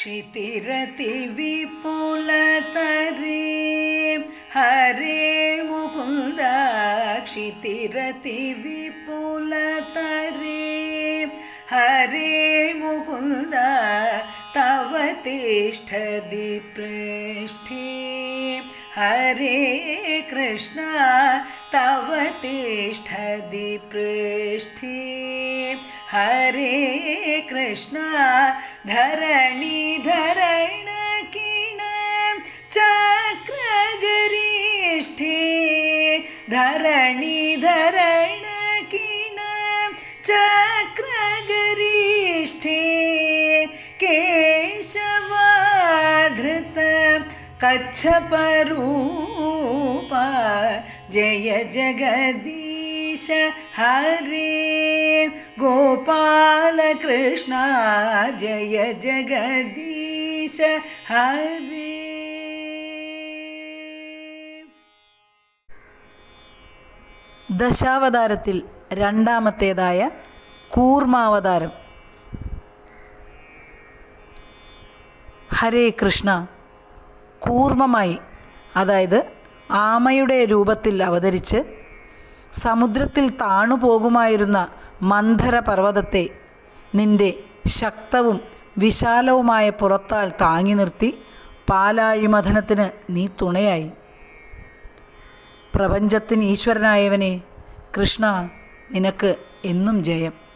क्षितिरति विपुलतरे। हरे मुकुन्द क्षितिरति विपुलतरे। हरे मुकुन्द तव तिष्ठति पृष्ठे। हरे कृष्ण तव तिष्ठति पृष्ठे हरे कृष्ण धरणिधरण किण चक्रगरिष्ठे धरणिधरण किण चक्रगरिष्ठे केशवाधृत कच्छपरूप जय जगदीश हरे। ഗോപാലകൃഷ്ണ ജയ ജഗദീശ ഹരി ദശാവതാരത്തിൽ രണ്ടാമത്തേതായ കൂർമാവതാരം. ഹരേ കൃഷ്ണ. കൂർമ്മമായി അതായത് ആമയുടെ രൂപത്തിൽ അവതരിച്ച് സമുദ്രത്തിൽ താണു പോകുമായിരുന്ന മന്ധര പർവതത്തെ നിന്റെ ശക്തവും വിശാലവുമായ പുറത്താൽ താങ്ങി നിർത്തി പാലാഴിമഥനത്തിന് നീ തുണയായി. പ്രപഞ്ചത്തിന് ഈശ്വരനായവനെ കൃഷ്ണ നിനക്ക് എന്നും ജയം.